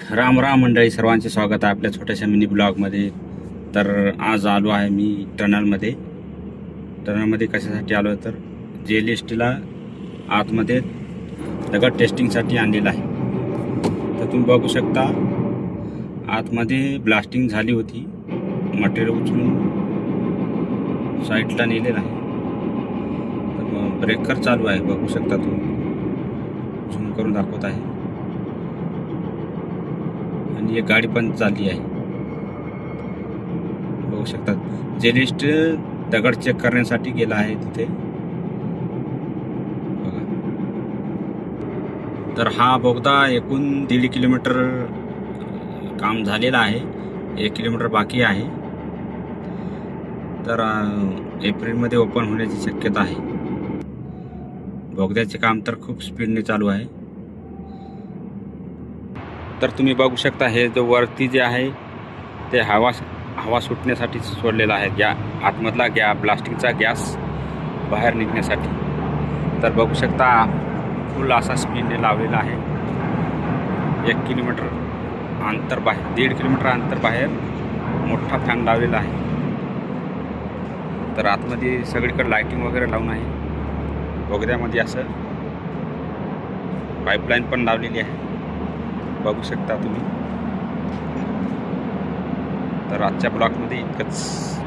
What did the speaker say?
राम राम मंडळी सर्वांचे स्वागत आहे आपल्या छोट्याशा मिनी ब्लॉगमध्ये. तर आज आलो आहे मी टनलमध्ये. टनलमध्ये कशासाठी आलो आहे तर जे एल एस टीला आतमध्ये दगड टेस्टिंगसाठी आणलेलं आहे. तर तुम्ही बघू शकता आतमध्ये ब्लास्टिंग झाली होती. मटेरियल उचलून साईडला नेलेलं आहे. तर ब्रेकर चालू आहे बघू शकता तुम्ही. झूम करून दाखवत आहे. आणि एक गाडी पण चालली आहे. बघू शकतात. जेलिस्ट दगड चेक करण्यासाठी गेला आहे तिथे. बघा. तर हा बोगदा एकूण दीड किलोमीटर काम झालेलं आहे. एक किलोमीटर बाकी आहे. तर एप्रिलमध्ये ओपन होण्याची शक्यता आहे. बोगद्याचे काम तर खूप स्पीडने चालू आहे. तर तुम्ही बघू शकता हे जो वरती जे आहे ते हवा हवा सुटण्यासाठी सोडलेला आहे. गॅ आतमधला गॅ प्लास्टिकचा गॅस बाहेर निघण्यासाठी. तर बघू शकता फुल असा स्पीडने लावलेला आहे. एक किलोमीटर अंतर बाहेर दीड किलोमीटर अंतर बाहेर मोठा फॅन लावलेला आहे. तर आतमध्ये सगळीकडे लाईटिंग वगैरे लावून आहे. वगैरेमध्ये असं पाईपलाईन पण लावलेली आहे. बघू शकता तुम्ही. तर आजच्या ब्लॉगमध्ये इतकंच.